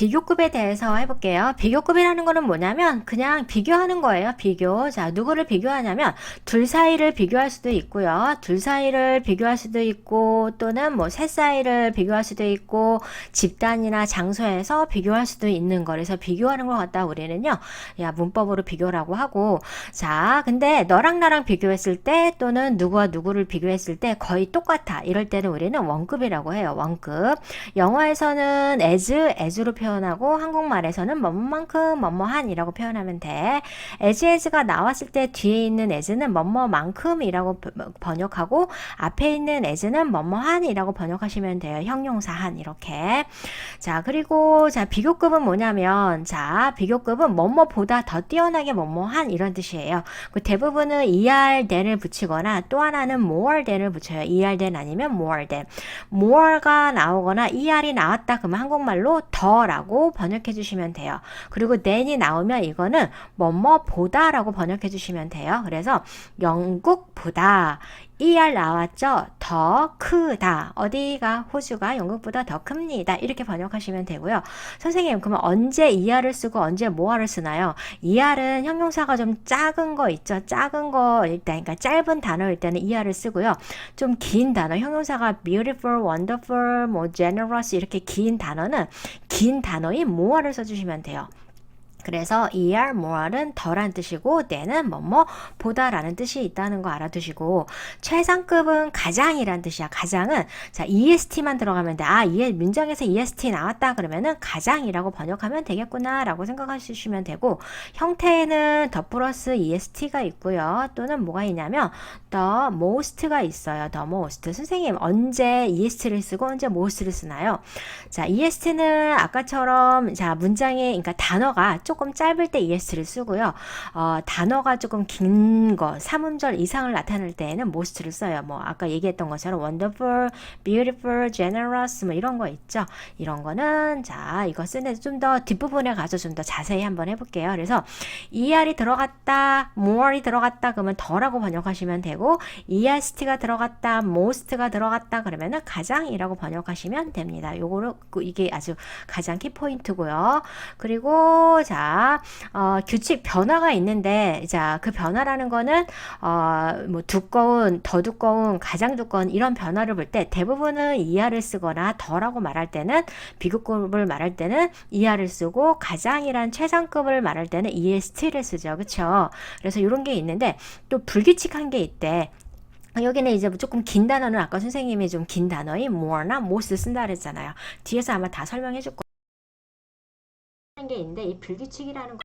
비교급에 대해서 해볼게요. 비교급이라는 거는 뭐냐면 그냥 비교하는 거예요. 비교. 자, 누구를 비교하냐면 둘 사이를 비교할 수도 있고요. 둘 사이를 비교할 수도 있고 또는 뭐 셋 사이를 비교할 수도 있고 집단이나 장소에서 비교할 수도 있는 거. 그래서 비교하는 걸 갖다 우리는요. 야, 문법으로 비교라고 하고 자, 근데 너랑 나랑 비교했을 때 또는 누구와 누구를 비교했을 때 거의 똑같아. 이럴 때는 우리는 원급이라고 해요. 원급. 영어에서는 as, as로 표현 하고 한국말에서는 뭐뭐만큼 뭐뭐한이라고 표현하면 돼. as, as가 나왔을 때 뒤에 있는 as는 뭐뭐만큼이라고 번역하고 앞에 있는 as는 뭐뭐한이라고 번역하시면 돼요. 형용사 한 이렇게. 자, 그리고 자, 비교급은 뭐냐면 자, 비교급은 뭐뭐보다 더 뛰어나게 뭐뭐한 이런 뜻이에요. 그 대부분은 er than을 붙이거나 또 하나는 more than을 붙여요. er than 아니면 more than. more가 나오거나 er이 나왔다 그러면 한국말로 더라고 번역해 주시면 돼요. 그리고 than이 나오면 이거는 뭐뭐 보다 라고 번역해 주시면 돼요. 그래서 영국 보다 ER 나왔죠? 더 크다. 어디가 호주가 영국보다 더 큽니다. 이렇게 번역하시면 되고요. 선생님, 그러면 언제 ER을 쓰고 언제 뭐를 쓰나요? ER은 형용사가 좀 작은 거 있죠? 작은 거 일단 그러니까 짧은 단어일 때는 ER을 쓰고요. 좀 긴 단어, 형용사가 beautiful, wonderful, 뭐 generous 이렇게 긴 단어는 긴 단어인 more를 써주시면 돼요. 그래서 er more은 덜한 뜻이고 때는 뭐뭐 보다라는 뜻이 있다는 거 알아두시고 최상급은 가장이란 뜻이야. 가장은 자 est만 들어가면 돼. 아, 이 문장에서 est 나왔다 그러면은 가장이라고 번역하면 되겠구나라고 생각하시면 되고 형태에는 더 플러스 est가 있고요. 또는 뭐가 있냐면 the most가 있어요. the most. 선생님 언제 est를 쓰고 언제 most를 쓰나요? 자, est는 아까처럼 자 문장에 그러니까 단어가 조금 짧을 때 ES를 쓰고요. 어, 단어가 조금 긴 거, 삼음절 이상을 나타낼 때에는 most를 써요. 뭐 아까 얘기했던 것처럼 wonderful, beautiful, generous 뭐 이런 거 있죠. 이런 거는 자 이거 쓰는 좀 더 뒷부분에 가서 좀 더 자세히 한번 해볼게요. 그래서 er이 들어갔다, more이 들어갔다 그러면 더라고 번역하시면 되고 est가 들어갔다, most가 들어갔다 그러면은 가장이라고 번역하시면 됩니다. 요거를 이게 아주 가장 키 포인트고요. 그리고 자 자, 어, 규칙 변화가 있는데, 자, 그 변화라는 거는, 어, 뭐, 두꺼운, 더 두꺼운, 가장 두꺼운 이런 변화를 볼 때 대부분은 이하를 쓰거나 더라고 말할 때는 비교급을 말할 때는 이하를 쓰고 가장이란 최상급을 말할 때는 EST를 쓰죠. 그쵸? 그래서 이런 게 있는데 또 불규칙한 게 있대. 여기는 이제 조금 긴 단어는 아까 선생님이 좀 긴 단어인 more나 most 쓴다 그랬잖아요. 뒤에서 아마 다 설명해 줄 거예요. 게 있는데 이 불규칙이라는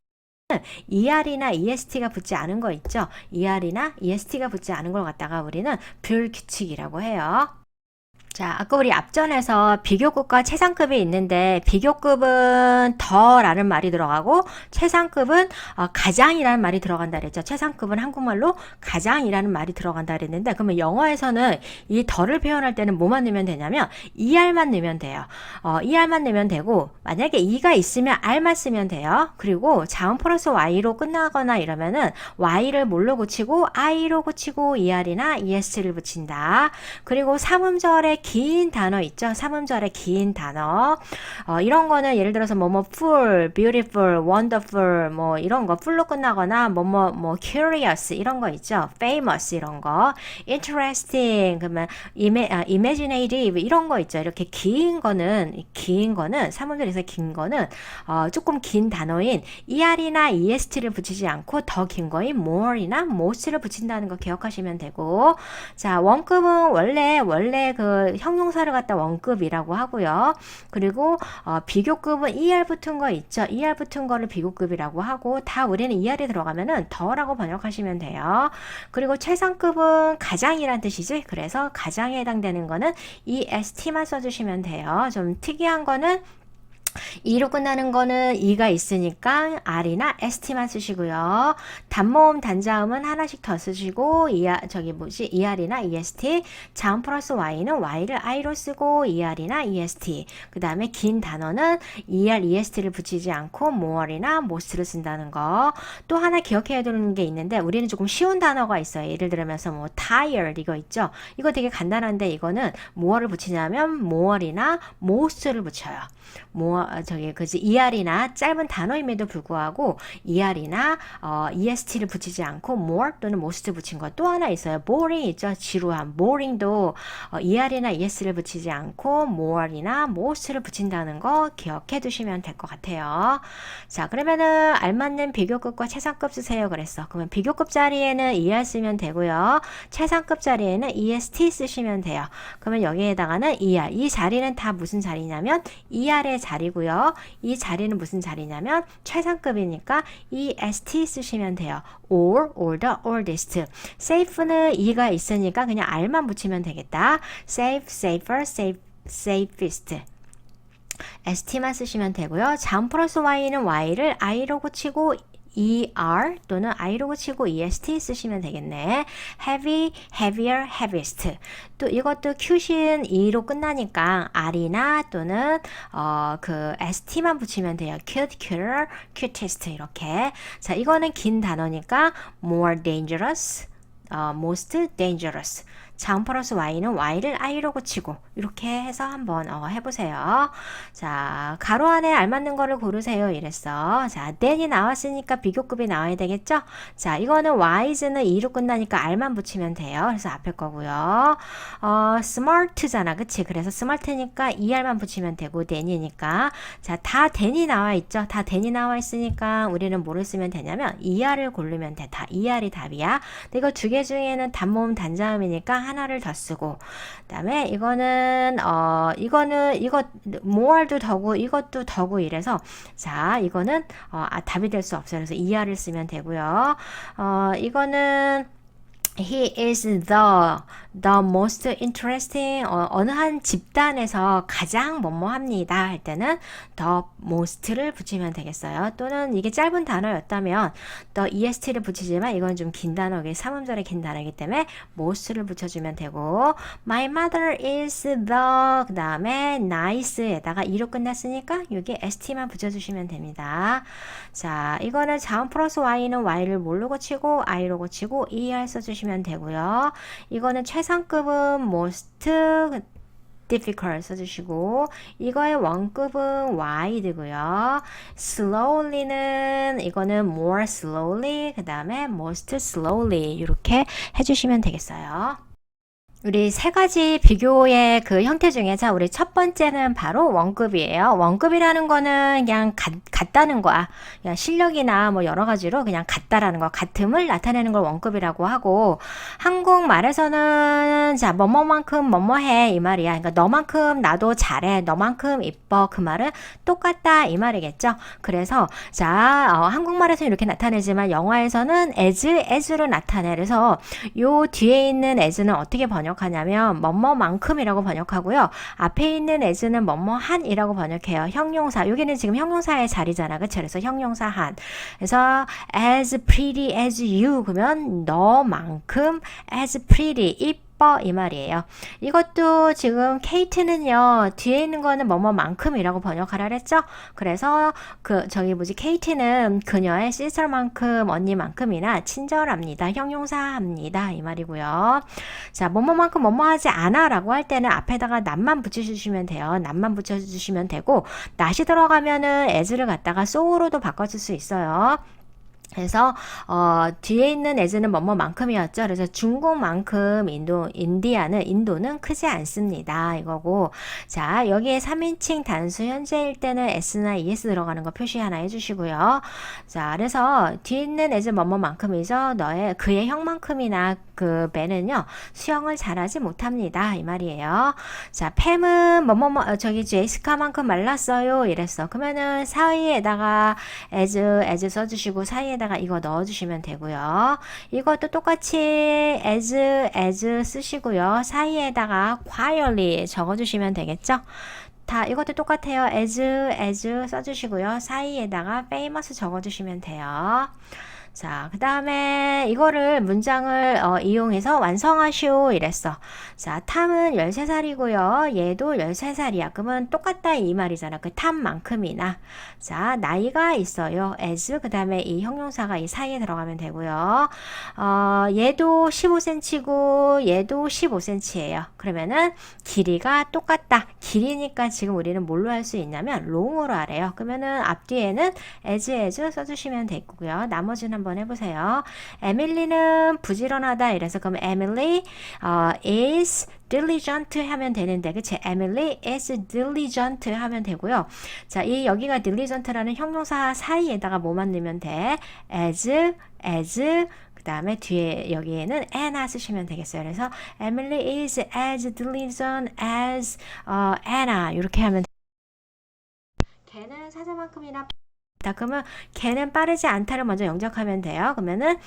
거는 ER이나 EST가 붙지 않은 거 있죠? ER이나 EST가 붙지 않은 걸 갖다가 우리는 불규칙이라고 해요. 자, 아까 우리 앞전에서 비교급과 최상급이 있는데 비교급은 더라는 말이 들어가고 최상급은 어, 가장이라는 말이 들어간다 그랬죠. 최상급은 한국말로 가장이라는 말이 들어간다 그랬는데 그러면 영어에서는 이 더를 표현할 때는 뭐만 넣으면 되냐면 er만 넣으면 돼요. 어, er만 넣으면 되고 만약에 e가 있으면 r만 쓰면 돼요. 그리고 자음 플러스 y로 끝나거나 이러면은 y를 뭘로 고치고 i로 고치고 er이나 es를 붙인다. 그리고 삼음절에 긴 단어 있죠? 삼음절에 긴 단어. 어, 이런 거는 예를 들어서 뭐뭐 full, beautiful, wonderful 뭐 이런 거 full로 끝나거나 뭐뭐 뭐 curious 이런 거 있죠? famous 이런 거. interesting 그러면 ima, 아, imaginative 이런 거 있죠? 이렇게 긴 거는 긴 거는 삼음절에서 긴 거는 어, 조금 긴 단어인 er이나 est를 붙이지 않고 더 긴 거인 more이나 most를 붙인다는 거 기억하시면 되고 자 원급은 원래 원래 그 형용사를 갖다 원급이라고 하고요. 그리고 어, 비교급은 er 붙은 거 있죠. er 붙은 거를 비교급이라고 하고 다 우리는 er이 들어가면은 더라고 번역하시면 돼요. 그리고 최상급은 가장이란 뜻이지. 그래서 가장에 해당되는 거는 est만 써주시면 돼요. 좀 특이한 거는 2로 끝나는 거는 2가 있으니까 R이나 ST만 쓰시고요. 단모음 단자음은 하나씩 더 쓰시고 ER, 저기 뭐지 ER이나 EST 자음 플러스 Y는 Y를 I로 쓰고 ER이나 EST 그 다음에 긴 단어는 ER, EST를 붙이지 않고 more이나 most를 쓴다는 거. 또 하나 기억해야 되는 게 있는데 우리는 조금 쉬운 단어가 있어요. 예를 들면서 뭐 tired 이거 있죠. 이거 되게 간단한데 이거는 more를 붙이냐면 more이나 most를 붙여요. more 저기 그지 er이나 짧은 단어임에도 불구하고 er이나 어, est를 붙이지 않고 more 또는 most 붙인 거또 하나 있어요. boring 있죠. 지루함. boring도 어, er이나 es를 붙이지 않고 more이나 most를 붙인다는 거 기억해 두시면 될 것 같아요. 자, 그러면은 알맞는 비교급과 최상급 쓰세요 그랬어. 그러면 비교급 자리에는 er 쓰면 되고요. 최상급 자리에는 est 쓰시면 돼요. 그러면 여기에다가는 er. 이 자리는 다 무슨 자리냐면 er의 자리고 요. 이 자리는 무슨 자리냐면 최상급이니까 est 쓰시면 돼요. or, older, oldest. safe는 e가 있으니까 그냥 r만 붙이면 되겠다. safe, safer, safe, safest. st만 쓰시면 되고요. 자음 플러스 y는 y를 i로 고치고 er 또는 i로 고치고 est 쓰시면 되겠네. heavy, heavier, heaviest. 또 이것도 큐신 e로 끝나니까 r이나 또는 어, 그 st만 붙이면 돼요. cute, cuter, cutest 이렇게. 자, 이거는 긴 단어니까 more dangerous, 어, most dangerous. 자음 플러스 y는 y를 i로 고치고 이렇게 해서 한번 어, 해보세요. 자, 가로 안에 알맞는 거를 고르세요. 이랬어. 자, then이 나왔으니까 비교급이 나와야 되겠죠? 자, 이거는 wise는 2로 끝나니까 r만 붙이면 돼요. 그래서 앞에 거고요. 어, smart잖아. 그치? 그래서 smart니까 er만 붙이면 되고 then이니까. 자, 다 then이 나와 있죠? 다 then이 나와 있으니까 우리는 뭐를 쓰면 되냐면 er을 고르면 돼. 다 er이 답이야. 근데 이거 두 개 중에는 단모음 단자음이니까 하나를 더 쓰고 그다음에 이거는 어 이거는 이거 more도 더고 이것도 더고 이래서 자 이거는 어, 아, 답이 될 수 없어요. 그래서 er를 쓰면 되고요. 어 이거는 He is the the most interesting 어, 어느 한 집단에서 가장 뭐뭐합니다 할 때는 the most를 붙이면 되겠어요. 또는 이게 짧은 단어였다면 the est를 붙이지만 이건 좀 긴 단어기 삼음절의 긴 단어이기 때문에 most를 붙여주면 되고 my mother is the 그 다음에 nice에다가 e로 끝났으니까 여기 st만 붙여주시면 됩니다. 자 이거는 자음 플러스 y는 y를 뭘로 고치고 i로 고치고 er 써주시면 되고요. 이거는 최상급은 most difficult 써주시고 이거의 원급은 wide고요. slowly는 이거는 more slowly 그 다음에 most slowly 이렇게 해주시면 되겠어요. 우리 세 가지 비교의 그 형태 중에 자 우리 첫 번째는 바로 원급이에요. 원급이라는 거는 그냥 같, 같다는 거야. 그냥 실력이나 뭐 여러 가지로 그냥 같다라는 거, 같음을 나타내는 걸 원급이라고 하고 한국말에서는 자 뭐뭐만큼 뭐뭐해 이 말이야. 그러니까 너만큼 나도 잘해, 너만큼 이뻐 그 말은 똑같다 이 말이겠죠. 그래서 자 어, 한국말에서는 이렇게 나타내지만 영화에서는 as as로 나타내. 그래서 요 뒤에 있는 as는 어떻게 번역 번역하냐면 뭐뭐만큼이라고 번역하고요. 앞에 있는 as는 뭐뭐한이라고 번역해요. 형용사. 여기는 지금 형용사의 자리잖아. 그쵸? 그래서 형용사 한. 그래서 as pretty as you 그러면 너만큼 as pretty 이 뻐 이 말이에요. 이것도 지금 케이트는요 뒤에 있는 거는 뭐뭐만큼이라고 번역하라 그랬죠. 그래서 그 저기 뭐지 케이트는 그녀의 시스터만큼 언니만큼이나 친절합니다. 형용사합니다 이 말이고요. 자 뭐뭐만큼 뭐뭐하지 않아라고 할 때는 앞에다가 남만 붙여주시면 돼요. 남만 붙여주시면 되고 낫이 들어가면은 as를 갖다가 so로도 바꿔줄 수 있어요. 그래서 어, 뒤에 있는 에즈는 뭐뭐만큼이었죠. 그래서 중국만큼 인도 인디아는 인도는 크지 않습니다. 이거고 자 여기에 3인칭 단수 현재일 때는 s나 es 들어가는 거 표시 하나 해주시고요. 자 그래서 뒤에 있는 에즈 뭐뭐만큼이죠. 너의 그의 형만큼이나 그 배는요 수영을 잘하지 못합니다 이 말이에요. 자 팸은 뭐뭐뭐 어, 저기 제이스카만큼 말랐어요 이랬어. 그러면은 사이에다가 as as 써주시고 사이에다 가 이거 넣어주시면 되고요. 이것도 똑같이 as as 쓰시고요. 사이에다가 quietly 적어주시면 되겠죠. 다 이것도 똑같아요. as as 써주시고요. 사이에다가 famous 적어주시면 돼요. 자, 그 다음에 이거를 문장을 어, 이용해서 완성하시오 이랬어. 자, 탐은 13살이고요. 얘도 13살이야. 그러면 똑같다 이 말이잖아. 그 탐만큼이나. 자, 나이가 있어요. as 그 다음에 이 형용사가 이 사이에 들어가면 되고요. 어, 얘도 15cm고 얘도 15cm예요. 그러면은 길이가 똑같다. 길이니까 지금 우리는 뭘로 할 수 있냐면 long으로 하래요. 그러면은 앞뒤에는 as as 써주시면 되고요. 나머지는 한번 해보세요. 에밀리는 부지런하다. 이래서 그럼 Emily 어, is diligent 하면 되는데 그치? Emily is diligent 하면 되고요. 자, 이 여기가 diligent라는 형용사 사이에다가 뭐만 넣으면 돼? as as 그 다음에 뒤에 여기에는 Anna 쓰시면 되겠어요. 그래서 Emily is as diligent as 어, Anna 이렇게 하면 걔는 사자만큼이나 다 그러면 걔는 빠르지 않다를 먼저 영작하면 돼요. 그러면은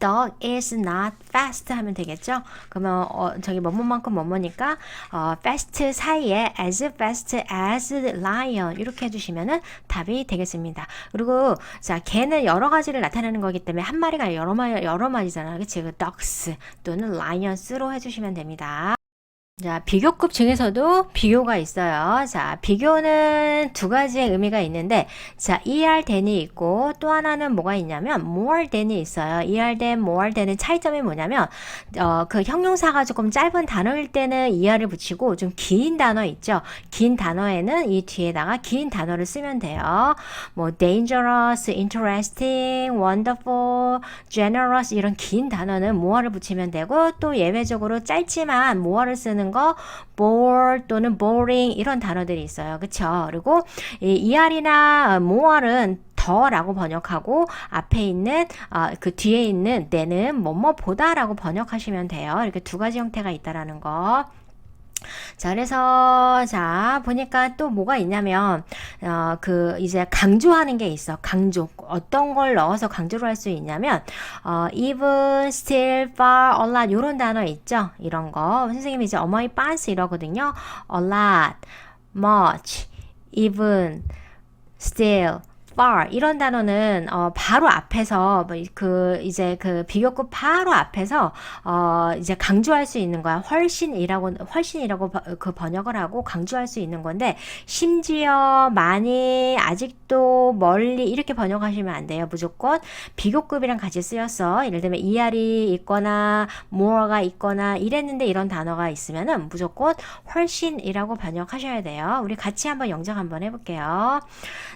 dog is not fast 하면 되겠죠? 그러면 어, 저기 뭐뭐만큼 뭐뭐니까 어, fast 사이에 as fast as lion 이렇게 해주시면은 답이 되겠습니다. 그리고 자 개는 여러 가지를 나타내는 거기 때문에 한 마리가 여러 마리 여러 마리잖아, 그치? 그 dogs 또는 lions로 해주시면 됩니다. 자, 비교급 중에서도 비교가 있어요. 자, 비교는 두 가지의 의미가 있는데, 자, er than이 있고, 또 하나는 뭐가 있냐면, more than이 있어요. er than, more than은 차이점이 뭐냐면, 어, 그 형용사가 조금 짧은 단어일 때는 er을 붙이고, 좀 긴 단어 있죠? 긴 단어에는 이 뒤에다가 긴 단어를 쓰면 돼요. 뭐, dangerous, interesting, wonderful, generous, 이런 긴 단어는 more를 붙이면 되고, 또 예외적으로 짧지만 more를 쓰는 거 bore 또는 boring 이런 단어들이 있어요. 그쵸? 그리고 이 er이나 more는 더라고 번역하고 앞에 있는 어, 그 뒤에 있는 내는 뭐뭐보다라고 번역하시면 돼요. 이렇게 두 가지 형태가 있다라는 거. 자, 그래서, 자, 보니까 또 뭐가 있냐면, 어, 그, 이제 강조하는 게 있어. 강조. 어떤 걸 넣어서 강조를 할 수 있냐면, 어, even, still, far, a lot, 요런 단어 있죠? 이런 거. 선생님이 이제 어머니 빤스 이러거든요. a lot, much, even, still, far 이런 단어는 어 바로 앞에서 뭐그 이제 그 비교급 바로 앞에서 어 이제 강조할 수 있는 거야. 훨씬이라고 훨씬이라고 그 번역을 하고 강조할 수 있는 건데 심지어 많이 아직도 멀리 이렇게 번역하시면 안 돼요. 무조건 비교급이랑 같이 쓰였어. 예를 들면 er이 있거나 more가 있거나 이랬는데 이런 단어가 있으면은 무조건 훨씬이라고 번역하셔야 돼요. 우리 같이 한번 영작 한번 해볼게요.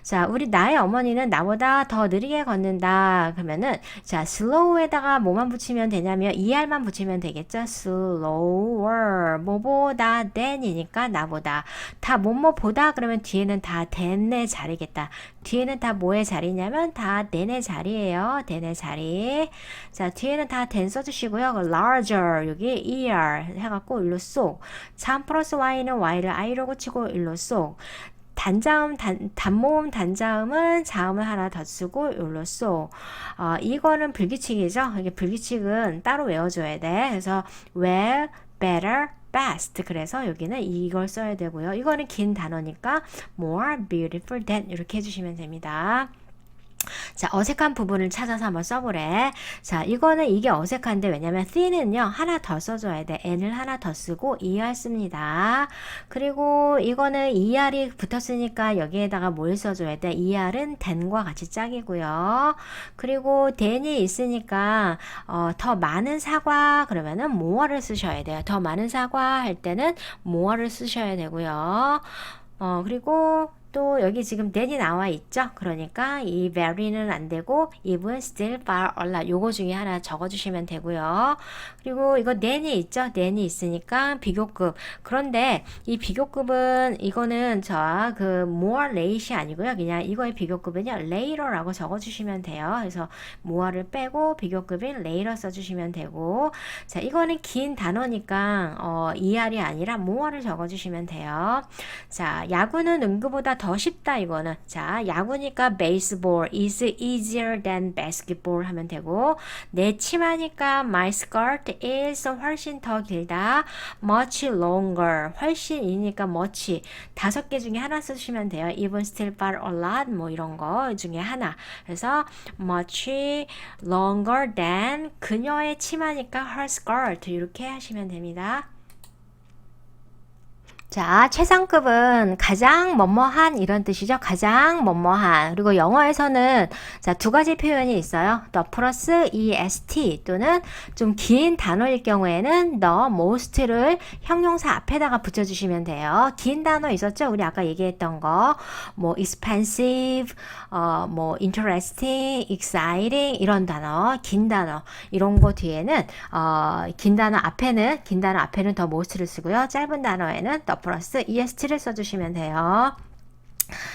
자, 우리 나의 어머니는 나보다 더 느리게 걷는다. 그러면은 자 slow에다가 뭐만 붙이면 되냐면 er만 붙이면 되겠죠. slower 뭐보다 than이니까 나보다 다 뭐뭐보다 그러면 뒤에는 다 than의 자리겠다. 뒤에는 다 뭐의 자리냐면 다 than의 자리예요. than의 자리. 자 뒤에는 다 than 써주시고요. larger 여기 er 해갖고 일로 쏙. 3 플러스 y는 y를 i로 고치고 일로 쏙. 단자음 단, 단모음 단자음은 자음을 하나 더 쓰고 요로 쏘. 어, 이거는 불규칙이죠. 이게 불규칙은 따로 외워줘야 돼. 그래서 well, better, best. 그래서 여기는 이걸 써야 되고요. 이거는 긴 단어니까 more beautiful than 이렇게 해주시면 됩니다. 자, 어색한 부분을 찾아서 한번 써보래. 자, 이거는 이게 어색한데 왜냐면 thin은요, 하나 더 써줘야 돼. n을 하나 더 쓰고 er 씁니다. 그리고 이거는 er이 붙었으니까 여기에다가 뭘 써줘야 돼? er은 than과 같이 짝이고요. 그리고 than이 있으니까 어, 더 많은 사과 그러면은 more를 쓰셔야 돼요. 더 많은 사과 할 때는 more를 쓰셔야 되고요. 어, 그리고 또 여기 지금 than이 나와 있죠. 그러니까 이 very는 안 되고 even, still, far, a lot 요거 중에 하나 적어주시면 되고요. 그리고 이거 than이 있죠. than이 있으니까 비교급. 그런데 이 비교급은 이거는 저 그 more late이 아니고요. 그냥 이거의 비교급은요. later라고 적어주시면 돼요. 그래서 more를 빼고 비교급인 later 써주시면 되고 자 이거는 긴 단어니까 어, er이 아니라 more를 적어주시면 돼요. 자 야구는 응급보다 더 쉽다 이거는. 자, 야구니까 baseball is easier than basketball 하면 되고 내 치마니까 my skirt is 훨씬 더 길다. much longer 훨씬 이니까 much 다섯 개 중에 하나 쓰시면 돼요. even, still, but, a lot 뭐 이런 거 중에 하나. 그래서 much longer than 그녀의 치마니까 her skirt 이렇게 하시면 됩니다. 자, 최상급은 가장 뭐뭐한 이런 뜻이죠. 가장 뭐뭐한. 그리고 영어에서는 자, 두 가지 표현이 있어요. the 플러스 est 또는 좀 긴 단어일 경우에는 the most를 형용사 앞에다가 붙여 주시면 돼요. 긴 단어 있었죠? 우리 아까 얘기했던 거. 뭐 expensive, 어, 뭐 interesting, exciting 이런 단어, 긴 단어 이런 거 뒤에는 어, 긴 단어 앞에는 긴 단어 앞에는 더 most를 쓰고요. 짧은 단어에는 the 플러스 est를 써주시면 돼요.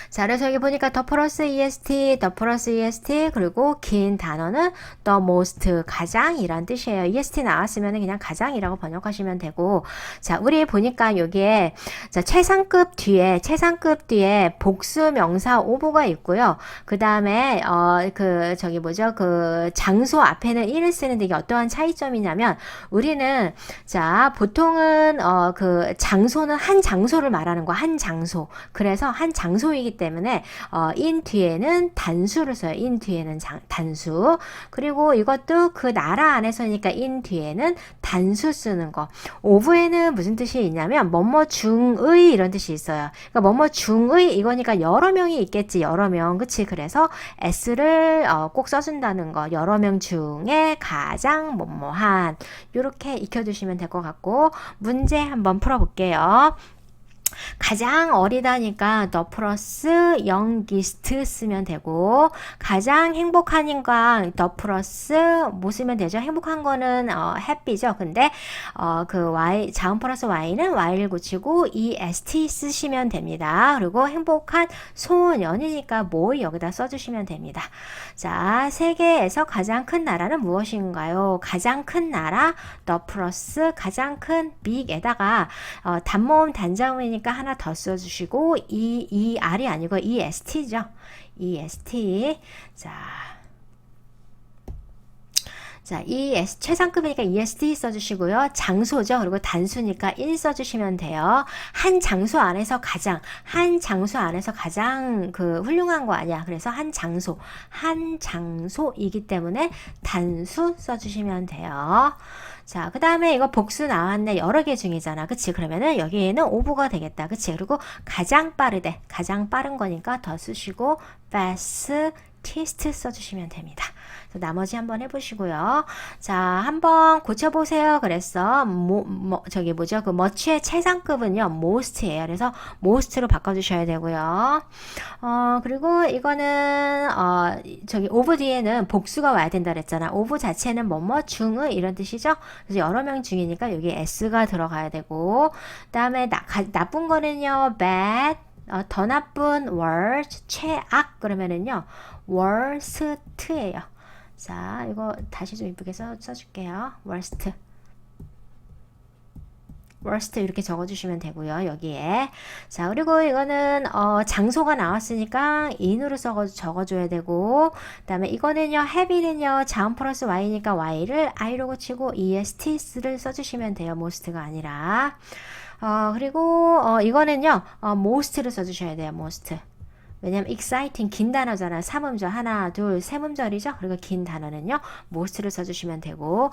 자, 그래서 여기 보니까 더 플러스 est, 더 플러스 est, 그리고 긴 단어는 the most, 가장이란 뜻이에요. est 나왔으면 그냥 가장이라고 번역하시면 되고, 자, 우리 보니까 여기에, 자, 최상급 뒤에, 최상급 뒤에 복수 명사 오브가 있고요. 그 다음에, 어, 그, 저기 뭐죠, 그, 장소 앞에는 1을 쓰는데 이게 어떠한 차이점이냐면, 우리는, 자, 보통은, 어, 그, 장소는 한 장소를 말하는 거, 한 장소. 그래서 한 장소 이기 때문에, 어, in 뒤에는 단수를 써요. in 뒤에는 장, 단수. 그리고 이것도 그 나라 안에서니까 in 뒤에는 단수 쓰는 거. 오브에는 무슨 뜻이 있냐면, 뭐뭐 중의 이런 뜻이 있어요. 그러니까 뭐뭐 중의 이거니까 여러 명이 있겠지. 여러 명. 그치? 그래서 s를 어, 꼭 써준다는 거. 여러 명 중에 가장 뭐뭐한. 요렇게 익혀두시면 될 것 같고, 문제 한번 풀어볼게요. 가장 어리다니까 the 플러스 youngest 쓰면 되고 가장 행복하니까 the 플러스 뭐 쓰면 되죠? 행복한 거는 어, happy죠. 근데 어, 그 y 자음 플러스 y는 y를 고치고 est 쓰시면 됩니다. 그리고 행복한 소년이니까 뭐 여기다 써주시면 됩니다. 자, 세계에서 가장 큰 나라는 무엇인가요? 가장 큰 나라 the 플러스 가장 큰 big에다가 어, 단모음 단자음이니까 하나 더 써주시고 이, 이 R이 아니고 EST죠. EST. 자. 자, ES, 최상급이니까 EST 써주시고요. 장소죠. 그리고 단수니까 1 써주시면 돼요. 한 장소 안에서 가장, 한 장소 안에서 가장 그 훌륭한 거 아니야. 그래서 한 장소, 한 장소이기 때문에 단수 써주시면 돼요. 자, 그 다음에 이거 복수 나왔네. 여러 개 중이잖아. 그치? 그러면은 여기에는 오브가 되겠다. 그치? 그리고 가장 빠르대. 가장 빠른 거니까 더 쓰시고, fastest 써주시면 됩니다. 나머지 한번 해보시고요. 자, 한번 고쳐보세요. 그랬어. 뭐, 뭐, 저기 뭐죠? 그 머치의 최상급은요, most예요. 그래서 most로 바꿔주셔야 되고요. 어, 그리고 이거는, 어, 저기 over 뒤에는 복수가 와야 된다 그랬잖아. over 자체는 뭐뭐 중의 이런 뜻이죠? 그래서 여러 명 중이니까 여기 s가 들어가야 되고, 그 다음에 나, 나쁜 거는요, bad, 어, 더 나쁜 worst, 최악 그러면은요, worst예요. 자, 이거 다시 좀 이쁘게 써, 써줄게요. worst. worst 이렇게 적어주시면 되고요. 여기에. 자, 그리고 이거는, 어, 장소가 나왔으니까 in으로 적어, 적어줘야 되고, 그 다음에 이거는요, have는요, 자음 플러스 y니까 y를 i로 고치고 est를 써주시면 돼요. most가 아니라. 어, 그리고, 어, 이거는요, 어, most를 써주셔야 돼요. most. 왜냐면 exciting 긴 단어잖아. 삼음절 하나, 둘, 세 음절이죠. 그리고 긴 단어는요. most를 써주시면 되고